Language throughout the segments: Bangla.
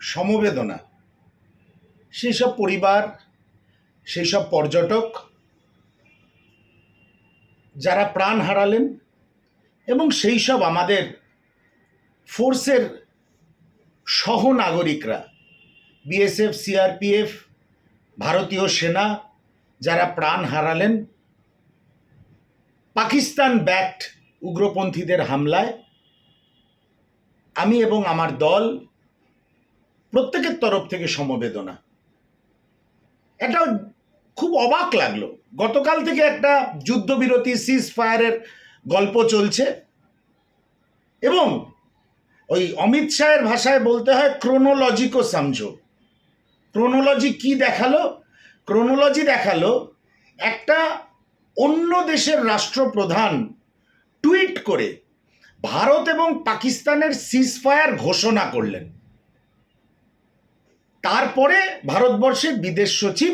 সমবেদনা। সেই সব পরিবার সেই সব পর্যটক যারা প্রাণ হারালেন এবং সেই সব আমাদের ফোর্সের সহনাগরিকরা, বিএসএফ, সিআরপিএফ, ভারতীয় সেনা যারা প্রাণ হারালেন, পাকিস্তান ব্যাক্ট উগ্রপন্থীদের হামলায় আমি এবং আমার দল প্রত্যেকের তরফ থেকে সমবেদনা। এটা খুব অবাক লাগল। গতকাল থেকে একটা যুদ্ধবিরতি সিজ ফায়ারের গল্প চলছে এবং ওই অমিত শাহের ভাষায় বলতে হয় ক্রোনোলজিকও সামঝো ক্রোনোলজি কি দেখাল? ক্রোনোলজি দেখাল একটা অন্য দেশের রাষ্ট্রপ্রধান টুইট করে ভারত এবং পাকিস্তানের সিজফায়ার ঘোষণা করলেন। তারপরে ভারতবর্ষের বিদেশ সচিব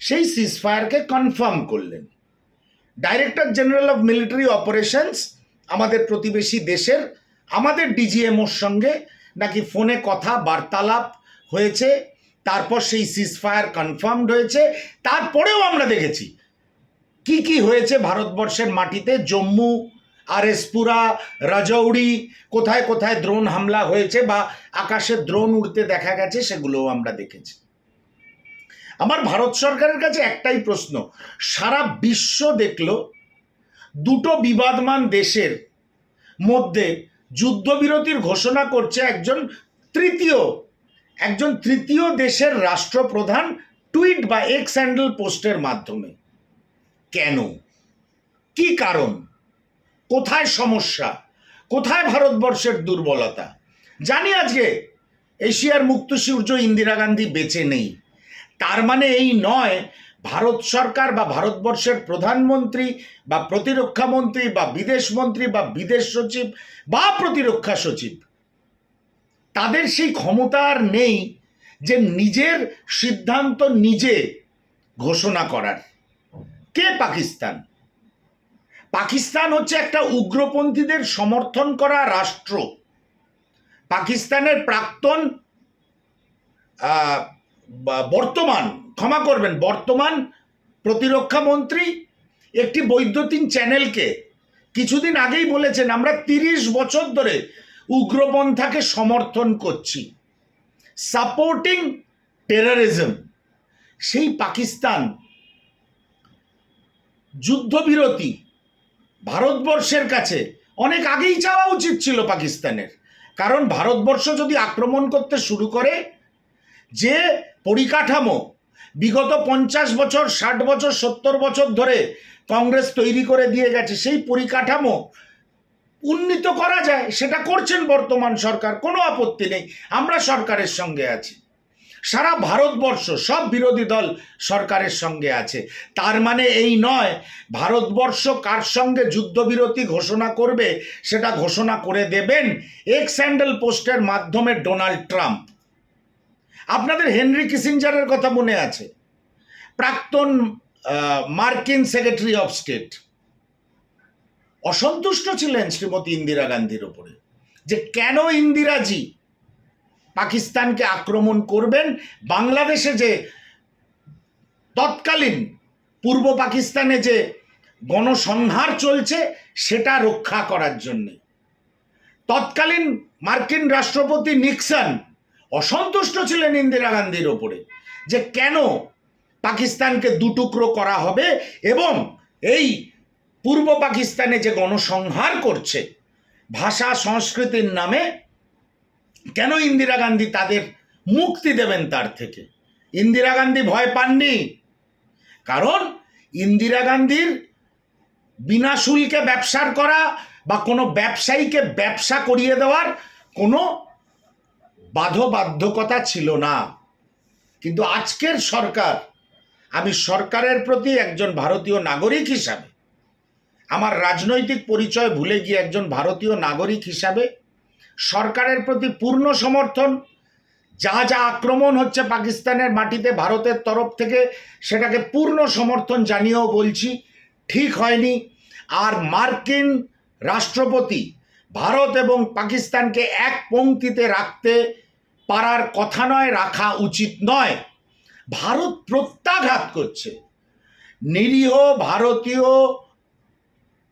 সেই সিজফায়ারকে কনফার্ম করলেন। Director general of military operations আমাদের প্রতিবেশী দেশের, আমাদের ডিজিএমওর সঙ্গে নাকি ফোনে কথা, বার্তালাপ হয়েছে, তারপর সেই সিজফায়ার কনফার্মড হয়েছে, তারপরেও আমরা দেখেছি কি কি হয়েছে ভারতবর্ষের মাটিতে, জম্মু আরএসপুরা রাজৌড়ি, কোথায় কোথায় দ্রোণ হামলা হয়েছে বা আকাশে দ্রোণ উড়তে দেখা গেছে সেগুলোও আমরা দেখেছি। আমার ভারত সরকারের কাছে একটাই প্রশ্ন, সারা বিশ্ব দেখল, দুটো বিবাদমান দেশের মধ্যে যুদ্ধবিরতির ঘোষণা করছে একজন তৃতীয় একজন তৃতীয় দেশের রাষ্ট্রপ্রধান টুইট বা এক্স হ্যান্ডেল পোস্টের মাধ্যমে। কেন? কি কারণ? কোথায় সমস্যা? কোথায় ভারতবর্ষের দুর্বলতা? জানি আজকে এশিয়ার মুক্ত সূর্য ইন্দিরা গান্ধী বেঁচে নেই। তার মানে এই নয়, ভারত সরকার বা ভারতবর্ষের প্রধানমন্ত্রী বা প্রতিরক্ষা মন্ত্রী বা বিদেশ মন্ত্রী বা বিদেশ সচিব বা প্রতিরক্ষা সচিব। তাদের সেই ক্ষমতা আর নেই যে নিজের সিদ্ধান্ত নিজে ঘোষণা করার। কে পাকিস্তান? পাকিস্তান হচ্ছে একটা উগ্রপন্থীদের সমর্থন করা রাষ্ট্র। পাকিস্তানের প্রাক্তন বর্তমান, ক্ষমা করবেন, বর্তমান প্রতিরক্ষা মন্ত্রী একটি বৈদ্যুতিন চ্যানেলকে কিছুদিন আগেই বলেছেন, আমরা তিরিশ বছর ধরে উগ্রপন্থাকে সমর্থন করছি। Supporting terrorism. সেই পাকিস্তান যুদ্ধবিরতি ভারতবর্ষের কাছে অনেক আগেই চাওয়া উচিত ছিল পাকিস্তানের। কারণ ভারতবর্ষ যদি আক্রমণ করতে শুরু করে, যে পরিকাঠামো বিগত পঞ্চাশ বছর, ষাট বছর, সত্তর বছর ধরে কংগ্রেস তৈরি করে দিয়ে গেছে, সেই পরিকাঠামো উন্নীত করা যায়, সেটা করছেন বর্তমান সরকার, কোনো আপত্তি নেই। আমরা সরকারের সঙ্গে আছি। সারা ভারতবর্ষ, সব বিরোধী দল সরকারের সঙ্গে আছে। তার মানে এই নয়, ভারতবর্ষ কার সঙ্গে যুদ্ধবিরতি ঘোষণা করবে সেটা ঘোষণা করে দেবেন এক্স স্যান্ডেল পোস্টের মাধ্যমে ডোনাল্ড ট্রাম্প। আপনাদের হেনরি কিসিঞ্জারের কথা মনে আছে? প্রাক্তন মার্কিন সেক্রেটারি অফ স্টেট। অসন্তুষ্ট ছিলেন শ্রীমতী ইন্দিরা গান্ধীর ওপরে যে কেন ইন্দিরাজি পাকিস্তানকে আক্রমণ করবেন, বাংলাদেশে যে তৎকালীন পূর্ব পাকিস্তানে যে গণসংহার চলছে, সেটা রক্ষা করার জন্যে। তৎকালীন মার্কিন রাষ্ট্রপতি নিক্সন অসন্তুষ্ট ছিলেন ইন্দিরা গান্ধীর ওপরে যে কেন পাকিস্তানকে দুটুকরো করা হবে এবং এই পূর্ব পাকিস্তানে যে গণসংহার করছে, ভাষা সংস্কৃতির নামে কেন ইন্দিরা গান্ধী তাদের মুক্তি দেবেন তার থেকে? ইন্দিরা গান্ধী ভয় পাননি? কারণ ইন্দিরা গান্ধীর বিনা শুল্কে ব্যবসার করা বা কোনো ব্যবসায়ীকে ব্যবসা করিয়ে দেওয়ার কোনো বাধ্যবাধ্যকতা ছিল না। কিন্তু আজকের সরকার, আমি সরকারের প্রতি একজন ভারতীয় নাগরিক হিসাবে, আমার রাজনৈতিক পরিচয় ভুলে গিয়ে একজন ভারতীয় নাগরিক হিসাবে সরকারের প্রতি পূর্ণ সমর্থন, যা যা আক্রমণ হচ্ছে পাকিস্তানের মাটিতে ভারতের তরফ থেকে, সেটাকে পূর্ণ সমর্থন জানিয়েও বলছি, ঠিক হয়নি। আর মার্কিন রাষ্ট্রপতি ভারত এবং পাকিস্তানকে এক পঙ্ক্তিতে রাখতে পারার কথা নয়, রাখা উচিত নয়। ভারত প্রত্যাঘাত করছে। নিরীহ ভারতীয়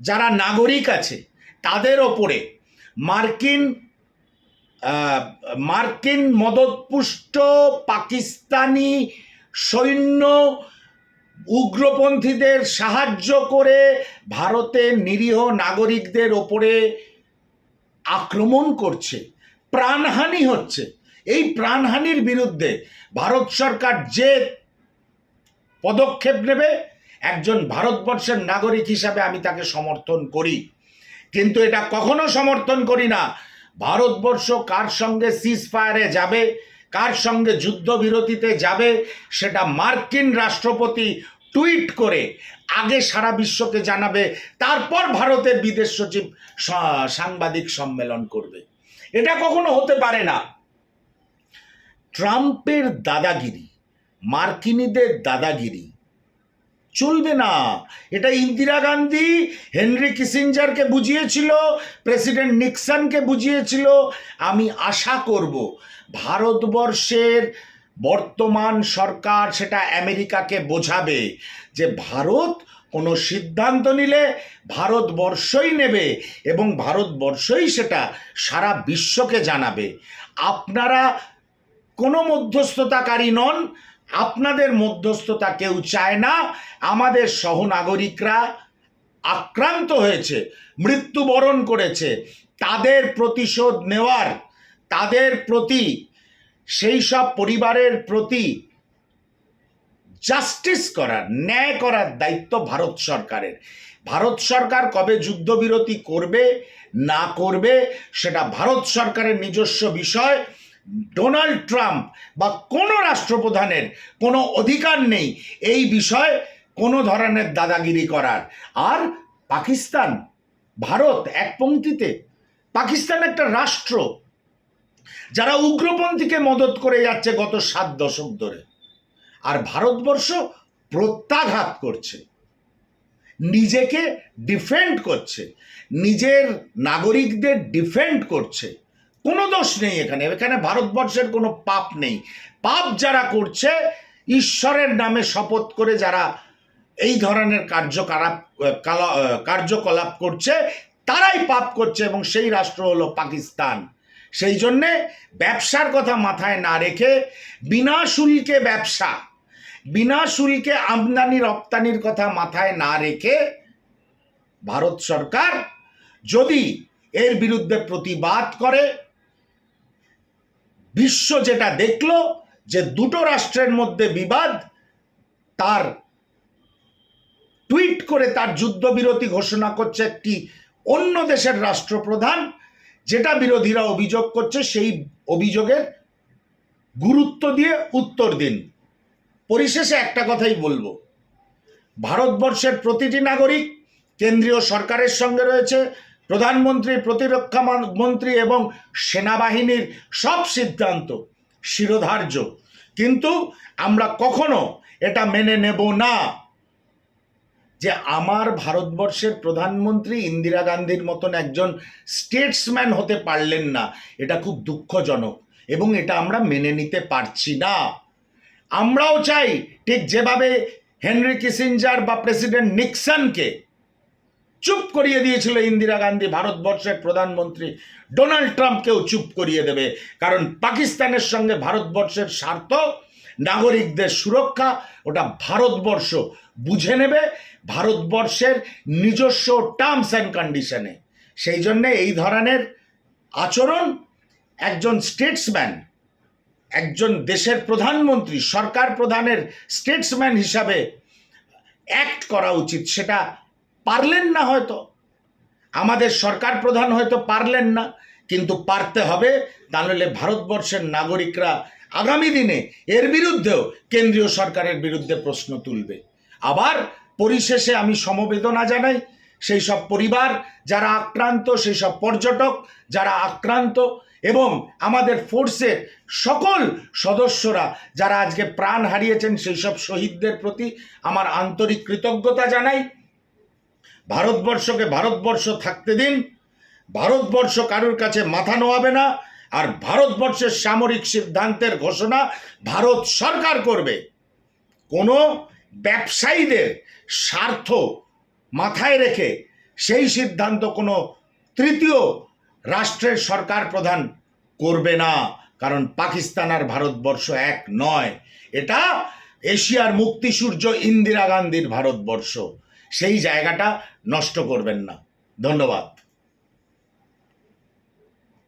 যারা নাগরিক আছে, তাদের ওপরে মার্কিন মার্কিন মদতপুষ্ট পাকিস্তানি সৈন্য উগ্রপন্থীদের সাহায্য করে ভারতের নিরীহ নাগরিকদের ওপরে আক্রমণ করছে, প্রাণহানি হচ্ছে। এই প্রাণহানির বিরুদ্ধে ভারত সরকার যে পদক্ষেপ নেবে, একজন ভারতবর্ষের নাগরিক হিসাবে আমি তাকে সমর্থন করি। কিন্তু এটা কখনো সমর্থন করি না। ভারতবর্ষ কার সঙ্গে সিজ ফায়ারে যাবে? কার সঙ্গে যুদ্ধবিরতিতে যাবে? সেটা মার্কিন রাষ্ট্রপতি টুইট করে আগে সারা বিশ্বকে জানাবে, তারপর ভারতের বিদেশ সচিব সাংবাদিক সম্মেলন করবে। এটা কখনো হতে পারে না। ট্রাম্পের দাদাগিরি, মার্কিনীদের দাদাগিরি চলবে না। এটা ইন্দিরা গান্ধী, হেনরি কিসিঞ্জারকে বুঝিয়েছিল, প্রেসিডেন্ট নিক্সনকে বুঝিয়েছিল। আমি আশা করব ভারতবর্ষের বর্তমান সরকার সেটা আমেরিকাকে বোঝাবে যে ভারত কোনো সিদ্ধান্ত নিলে ভারতবর্ষই নেবে এবং ভারতবর্ষই সেটা সারা বিশ্বকে জানাবে। আপনারা কোনো মধ্যস্থতাকারী নন আপনাদের মধ্যস্থতা কেউ চায় না। আমাদের সহনাগরিকরা আক্রান্ত হয়েছে, মৃত্যুবরণ করেছে। তাদের প্রতিশোধ নেওয়ার, তাদের প্রতি, সেই সব পরিবারের প্রতি জাস্টিস করার, ন্যায় করার দায়িত্ব ভারত সরকারের। ভারত সরকার কবে যুদ্ধবিরতি করবে, না করবে, সেটা ভারত সরকারের নিজস্ব বিষয়। ডোনাল্ড ট্রাম্প বা কোনো রাষ্ট্রপ্রধানের কোনো অধিকার নেই, এই বিষয়ে কোনো ধরনের দাদাগিরি করার। আর পাকিস্তান, ভারত এক পংক্তিতে পাকিস্তান একটা রাষ্ট্র, যারা উগ্রপন্থীকে মদত করে যাচ্ছে গত সাত দশক ধরে। আর ভারতবর্ষ প্রত্যাঘাত করছে, নিজেকে ডিফেন্ড করছে, নিজের নাগরিকদের ডিফেন্ড করছে। কোনো দোষ নেই এখানে। এখানে ভারতবর্ষের কোনো পাপ নেই। পাপ যারা করছে, ঈশ্বরের নামে শপথ করে যারা এই ধরনের কার্যকলাপ কার্যকলাপ করছে, তারাই পাপ করছে এবং সেই রাষ্ট্র হলো পাকিস্তান। সেই জন্যে ব্যবসার কথা মাথায় না রেখে বিনা শুল্কে ব্যবসা, বিনা শুল্কে আমদানি রপ্তানির কথা মাথায় না রেখে ভারত সরকার যদি এর বিরুদ্ধে প্রতিবাদ করে বিশ্ব যেটা দেখল যে দুটো রাষ্ট্রের মধ্যে বিবাদ, তার টুইট করে তার যুদ্ধবিরতি ঘোষণা করছে একটি অন্য দেশের রাষ্ট্রপ্রধান, যেটা বিরোধীরা অভিযোগ করছে সেই অভিযোগের গুরুত্ব দিয়ে উত্তর দিন। পরিশেষে একটা কথাই বলব। ভারতবর্ষের প্রতিটি নাগরিক কেন্দ্রীয় সরকারের সঙ্গে রয়েছে প্রধানমন্ত্রী, প্রতিরক্ষা মন্ত্রী এবং সেনাবাহিনীর সব সিদ্ধান্ত শিরোধার্য। কিন্তু আমরা কখনো এটা মেনে নেব না যে আমার ভারতবর্ষের প্রধানমন্ত্রী ইন্দিরা গান্ধীর মতন একজন স্টেটসম্যান হতে পারলেন না। এটা খুব দুঃখজনক এবং এটা আমরা মেনে নিতে পারছি না। আমরাও চাই ঠিক যেভাবে হেনরি কিসিঞ্জার বা প্রেসিডেন্ট নিক্সনকে চুপ করিয়ে দিয়েছিল ইন্দিরা গান্ধী ভারতবর্ষের প্রধানমন্ত্রী। ডোনাল্ড ট্রাম্পকেও চুপ করিয়ে দেবে। কারণ পাকিস্তানের সঙ্গে ভারতবর্ষের স্বার্থ, নাগরিকদের সুরক্ষা, ওটা ভারতবর্ষ বুঝে নেবে। ভারতবর্ষের নিজস্ব টার্মস অ্যান্ড কন্ডিশনে সেই জন্যে এই ধরনের আচরণ একজন স্টেটসম্যান একজন দেশের প্রধানমন্ত্রী, সরকার প্রধানের স্টেটসম্যান হিসাবে অ্যাক্ট করা উচিত। সেটা পারলেন না হয়তো। আমাদের সরকার প্রধান হয়তো পারলেন না, কিন্তু পারতে হবে। তাহলে ভারতবর্ষের নাগরিকরা আগামী দিনে এর বিরুদ্ধেও কেন্দ্রীয় সরকারের বিরুদ্ধে প্রশ্ন তুলবে। আবার পরিশেষে আমি সমবেদনা জানাই, সেই সব পরিবার যারা আক্রান্ত, সেই সব পর্যটক যারা আক্রান্ত এবং আমাদের ফোর্সের সকল সদস্যরা যারা আজকে প্রাণ হারিয়েছেন, সেই সব শহীদদের প্রতি আমার আন্তরিক কৃতজ্ঞতা জানাই। ভারতবর্ষকে ভারতবর্ষ থাকতে দিন। ভারতবর্ষ কারোর কাছে মাথা নোয়াবে না। আর ভারতবর্ষের সামরিক সিদ্ধান্তের ঘোষণা ভারত সরকার করবে। কোনো ব্যবসায়ীদের স্বার্থ মাথায় রেখে সেই সিদ্ধান্ত কোনো তৃতীয় রাষ্ট্রের সরকার প্রধান করবে না। কারণ পাকিস্তান আর ভারতবর্ষ এক নয়। এটা এশিয়ার মুক্তিসূর্য ইন্দিরা গান্ধীর ভারতবর্ষ। সেই জায়গাটা নষ্ট করবেন না। ধন্যবাদ।